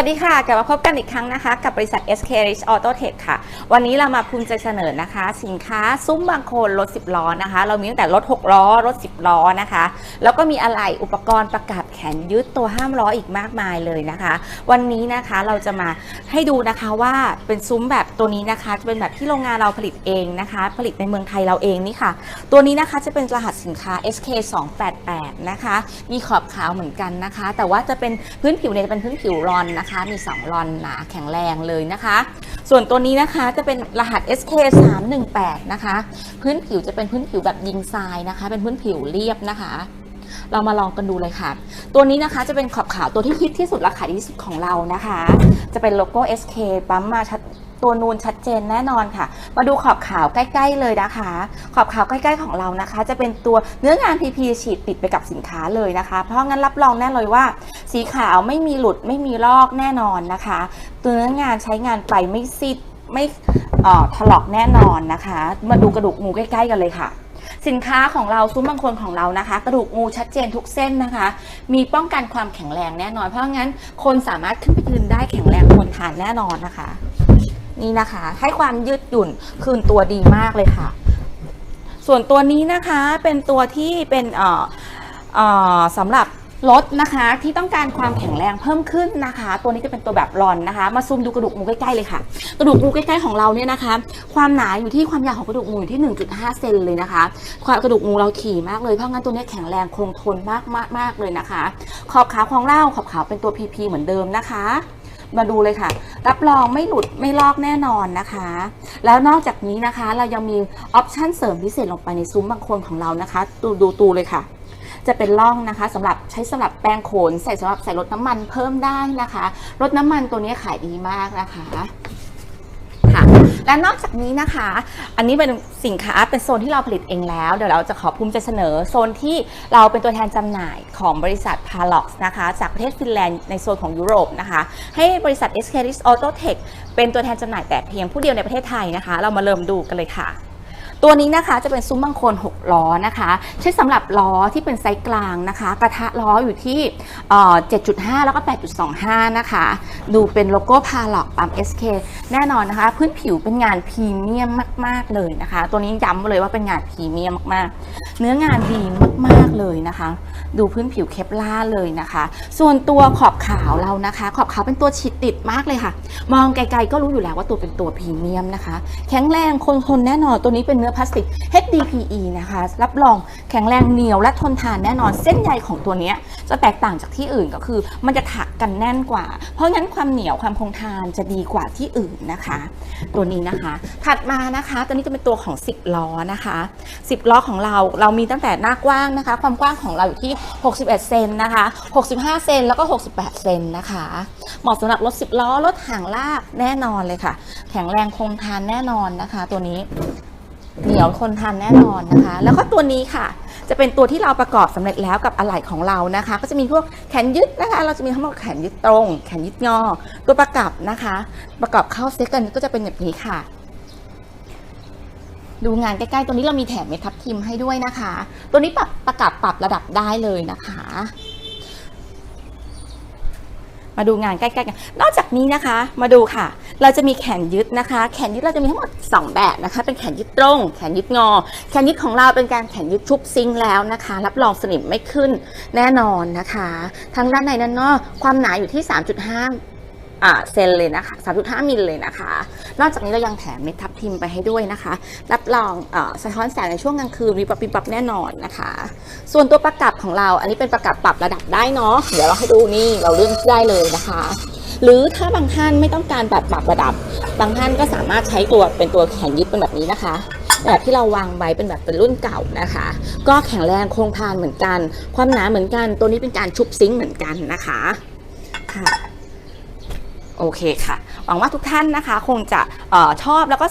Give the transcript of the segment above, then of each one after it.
วัสดีค่ะ กลับมาพบกันอีกครั้งนะคะ กับบริษัท SK Rich Auto Tech ค่ะ วันนี้เรามาภูมิใจเสนอนะคะ สินค้าซุ้มบางโคนรถ 10 ล้อนะคะ เรามีตั้งแต่รถ 6 ล้อ รถ 10 ล้อนะคะ แล้วก็มีอะไหล่อุปกรณ์ประกับ แขนยึดตัวห้ามล้ออีกมากมายเลยนะคะ วันนี้นะคะเราจะมาให้ดูนะคะว่าเป็นซุ้มแบบตัวนี้นะคะ จะเป็นแบบที่โรงงานเราผลิตเองนะคะ ผลิตในเมืองไทยเราเองนี่ค่ะ ตัวนี้นะคะจะเป็นรหัสสินค้า SK 288นะคะ มีขอบขาวเหมือนกันนะคะ แต่ว่าจะเป็นพื้นผิวเนี่ยจะเป็นพื้นผิวรอนนะคะ มี2รอนหนาแข็งแรงเลยนะคะ ส่วนตัวนี้นะคะจะเป็นรหัส SK 318นะคะ พื้นผิวจะเป็นพื้นผิวแบบยิงทรายนะคะ เป็นพื้นผิวเรียบนะคะ เรามาลองกันดูเลยค่ะ ตัวนี้นะคะจะเป็นขอบขาวตัวที่ฮิตที่สุดราคาดีที่สุดของเรานะคะ จะเป็นโลโก้ SK ปั๊มมาชัดตัวนูนชัดเจนแน่นอนค่ะ มาดูขอบขาวใกล้ ๆ เลยนะคะ ขอบขาวใกล้ๆของเรานะคะ จะเป็นตัวเนื้องาน PP ฉีดติดไปกับสินค้าเลยนะคะ เพราะงั้นรับรองแน่เลยว่า สีขาวไม่มีหลุดไม่มีลอกแน่นอนนะคะ ตัวเนื้องานใช้งานไปไม่ซิดไม่ถลอกแน่นอนนะคะ มาดูกระดูกงูใกล้ ๆ กันเลยค่ะ สินค้าของเราซุ้มบางคนของเรานะคะ กระดูกงูชัดเจนทุกเส้นนะคะ มีป้องกันความแข็งแรงแน่นอน เพราะงั้นคนสามารถขึ้นไปยืนได้แข็งแรงทนทานแน่นอนนะคะ นี่นะคะ ให้ความยืดหยุ่นคืนตัวดีมากเลยค่ะ ส่วนตัวนี้นะคะเป็นตัวที่เป็นเออสำหรับ รถนะคะที่ต้องการความแข็งแรงเพิ่มขึ้นนะคะ ตัวนี้จะเป็นตัวแบบรอนนะคะ มาซูมดูกระดูกงูใกล้ๆเลยค่ะ กระดูกงูใกล้ๆของเราเนี่ยนะคะ ความหนาอยู่ที่ความยาวของกระดูกงูอยู่ที่ 1.5 เซนเลยนะคะ ความกระดูกงูเราถี่มากเลยเพราะงั้นตัวนี้แข็งแรงคงทนมากมากมากเลยนะคะ ขอบขาวของเราขอบขาวเป็นตัว PP เหมือนเดิมนะคะ มาดูเลยค่ะ รับรองไม่หลุดไม่ลอกแน่นอนนะคะ แล้วนอกจากนี้นะคะเรายังมีออปชันเสริมพิเศษลงไปในซุ้มบางคนของเรานะคะ ดูดูตูเลยค่ะ จะเป็นร่องนะคะสำหรับใช้สำหรับแปรงโขนใส่สำหรับใส่รถน้ำมันเพิ่มได้นะคะรถน้ำมันตัวนี้ขายดีมากนะคะค่ะและนอกจากนี้นะคะ อันนี้เป็นสินค้าเป็นโซนที่เราผลิตเองแล้ว เดี๋ยวเราจะขอภูมิใจเสนอโซนที่เราเป็นตัวแทนจำหน่ายของบริษัท p a l o x นะคะ จากประเทศฟินแลนด์ในโซนของยุโรปนะคะ ให้บริษัท SK r i s Auto Tech เป็นตัวแทนจำหน่ายแต่เพียงผู้เดียวในประเทศไทยนะคะ เรามาเริ่มดูกันเลยค่ะ ตัวนี้นะคะจะเป็นซุ้มบางโคน6ล้อนะคะ ใช้สำหรับล้อที่เป็นไซส์กลางนะคะ กระทะล้ออยู่ที่เอ่อ7.5แล้วก็8.25นะคะ ดูเป็นโลโก้พาล็อกปั๊ม SK แน่นอนนะคะ พื้นผิวเป็นงานพรีเมียมมาก ๆ เลยนะคะ ตัวนี้ย้ำเลยว่าเป็นงานพรีเมียมมากๆ เนื้องานดีมาก ๆ เลยนะคะ ดูพื้นผิวเคปล่าเลยนะคะ ส่วนตัวขอบขาวเรานะคะ ขอบขาวเป็นตัวฉีดติดมากเลยค่ะ มองไกลๆก็รู้อยู่แล้วว่าตัวเป็นตัวพรีเมียมนะคะ แข็งแรงคงทนแน่นอนตัวนี้เป็นเนื้อพลาสติก HDPE นะคะ รับรองแข็งแรงเหนียวและทนทานแน่นอนเส้นใยของตัวนี้จะแตกต่างจากที่อื่นก็คือ มันจะถักกันแน่นกว่า เพราะงั้นความเหนียวความคงทานจะดีกว่าที่อื่นนะคะ ตัวนี้นะคะ ถัดมานะคะตัวนี้จะเป็นตัวของ 10ล้อนะคะ 10ล้อของเราเรามีตั้งแต่หน้ากว้างนะคะ ความกว้างของเราอยู่ที่61 เซนนะคะ 65 เซนแล้วก็ 68 เซนนะคะ เหมาะสำหรับรถ 10 ล้อ รถห่างลากแน่นอนเลยค่ะ แข็งแรงคงทานแน่นอนนะคะ ตัวนี้เหนียวทนทานแน่นอนนะคะ แล้วก็ตัวนี้ค่ะ จะเป็นตัวที่เราประกอบสำเร็จแล้วกับอะไหล่ของเรานะคะ ก็จะมีพวกแขนยึดนะคะ เราจะมีทั้งหมดแขนยึดตรง แขนยึดงอ ตัวประกับนะคะ ประกอบเข้าเซ็ตกันก็จะเป็นแบบนี้ค่ะ ดูงานใกล้ๆ ตัวนี้เรามีแถมเม็ดทับทิมให้ด้วยนะคะ ตัวนี้ปรับประกับปรับระดับได้เลยนะคะ มาดูงานใกล้ๆกัน นอกจากนี้นะคะ มาดูค่ะ เราจะมีแขนยึดนะคะ แขนยึดเราจะมีทั้งหมด 2 แบบนะคะ เป็นแขนยึดตรง แขนยึดงอ แขนยึดของเราเป็นการแขนยึดชุบซิงแล้วนะคะ รับรองสนิมไม่ขึ้นแน่นอนนะคะ ทั้งด้านในด้านนอก ความหนาอยู่ที่ 3.5อ่า เซนเลยนะคะ 3.5 มิลเลยนะคะ นอกจากนี้เรายังแถมเม็ดทับทิมไปให้ด้วยนะคะ รับรองอสะท้อนแสงในช่วงกลางคืนมีปรับปิบปรับแน่นอนนะคะ ส่วนตัวประกับของเรา อันนี้เป็นประกับปรับระดับได้เนาะ เดี๋ยวเราให้ดูนี่เราเลื่อนได้เลยนะคะ หรือถ้าบางท่านไม่ต้องการแบบปรับระดับ บางท่านก็สามารถใช้ตัวเป็นตัวแขนยึดเป็นแบบนี้นะคะแบบที่เราวางไว้เป็นแบบเป็นรุ่นเก่านะคะ ก็แข็งแรงคงทานเหมือนกัน ความหนาเหมือนกัน ตัวนี้เป็นการชุบซิงค์เหมือนกันนะคะค่ะ โอเคค่ะ หวังว่าทุกท่านนะคะคงจะออชอบแล้วก็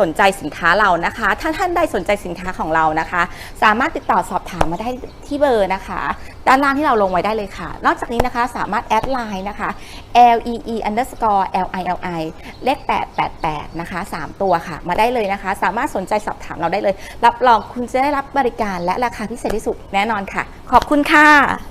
สนใจสินค้าเรานะคะ ถ้าท่านใดสนใจสินค้าของเรานะคะ สามารถติดต่อสอบถามมาได้ที่เบอร์นะคะ ด้านล่างที่เราลงไว้ได้เลยค่ะ นอกจากนี้นะคะสามารถแอดไลน์นะคะ l e e underscore l i l i เลข888นะคะ3 ตัวค่ะ มาได้เลยนะคะ สามารถสนใจสอบถามเราได้เลย รับรองคุณจะได้รับบริการและราคาพิเศษที่สุดแน่นอนค่ะ ขอบคุณค่ะ